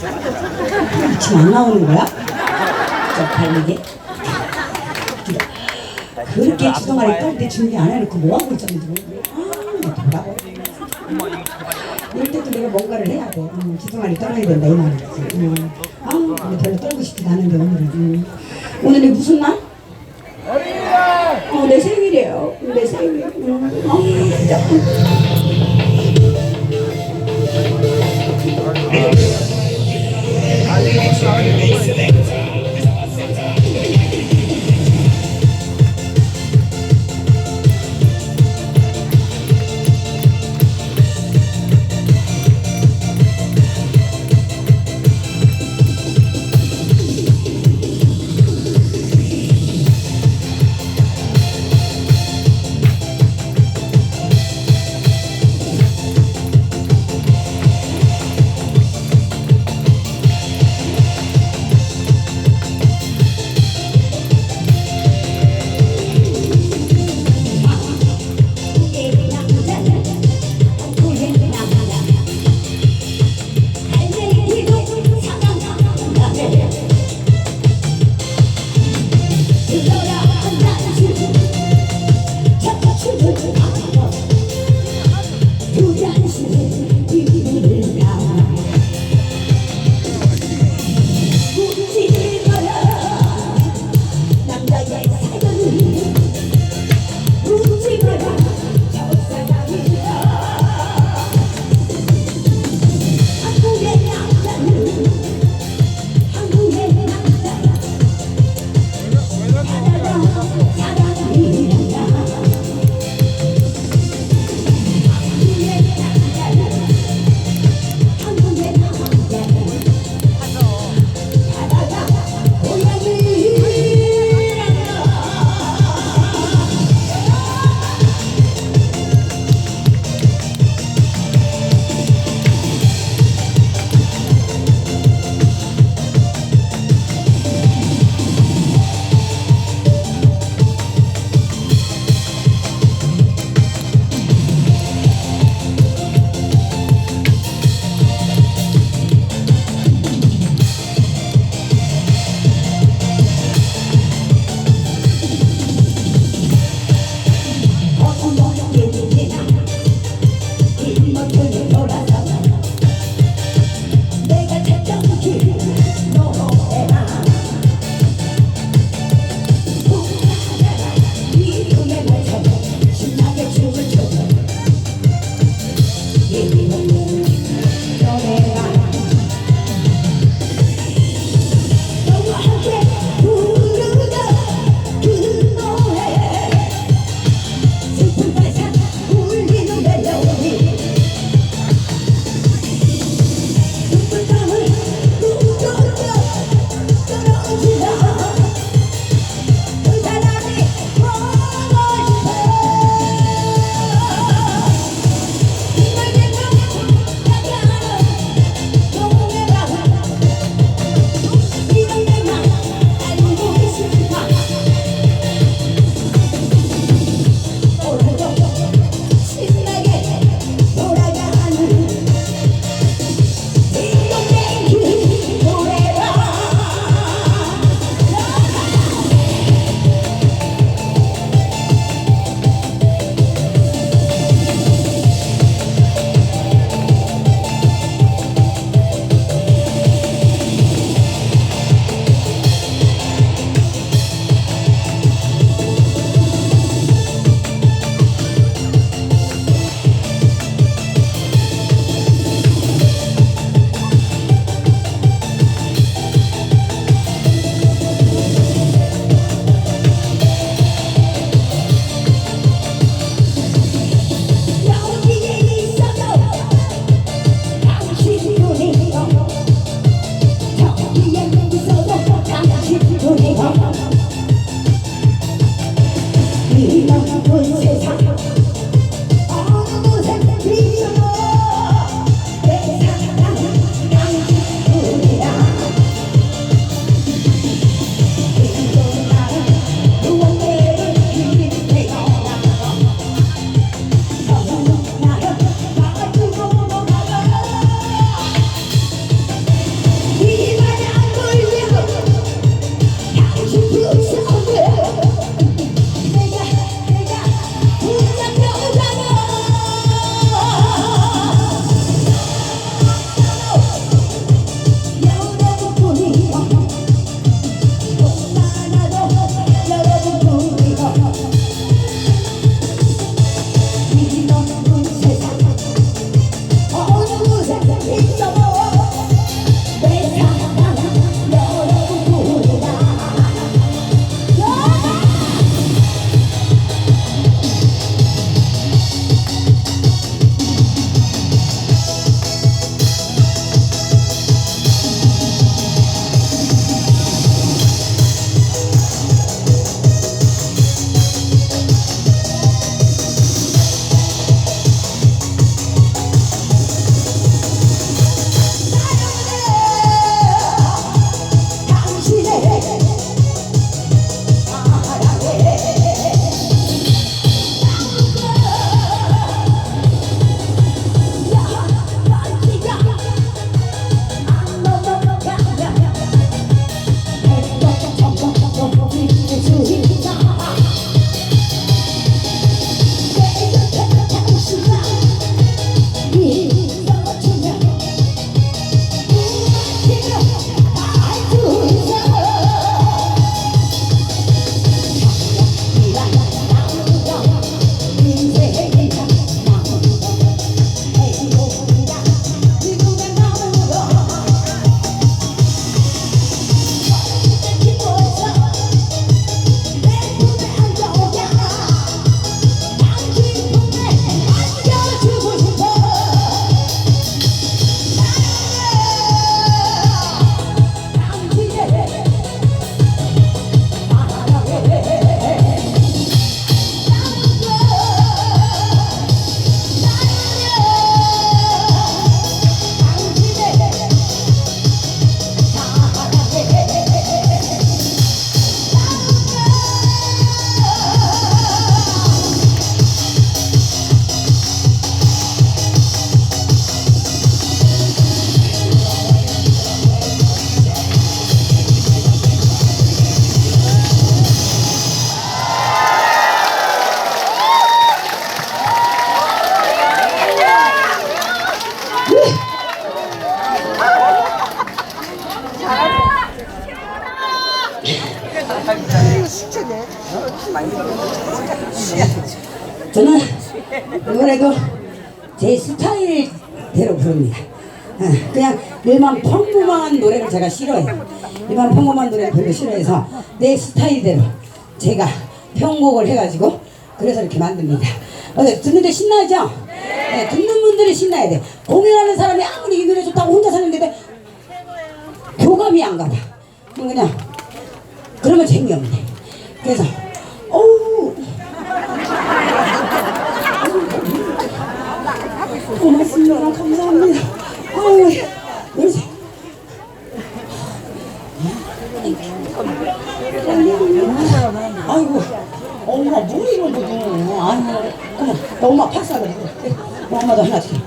지금 안 나오는 거야? 쪽팔리게. 그렇게 주동아리 떨때 준비 안 해놓고 뭐 하고 있었는지. 아, 나 돌아버. 이럴 때도 내가 뭔가를 해야 돼. 음, 주동아리 떨어야 된다 이 말이지. 음. 아, 별로 떨고 싶지도 않은데 오늘은. 음. 오늘이 무슨 날? 어, 내 생일이에요. 내 생일. 음. 아, 진짜. I'm sorry. 저는 노래도 제 스타일대로 부릅니다. 예, 그냥 일반 평범한 노래를 제가 싫어해요. 일반 평범한 노래를 별로 싫어해서 내 스타일대로 제가 편곡을 해가지고 그래서 이렇게 만듭니다. 듣는데 신나죠? 네, 듣는 분들이 신나야 돼. 공연하는 사람이 아무리 이 노래 좋다고 혼자 사는데 교감이 안 가봐. 그냥 그러면 재미없네. 그래서 어우 고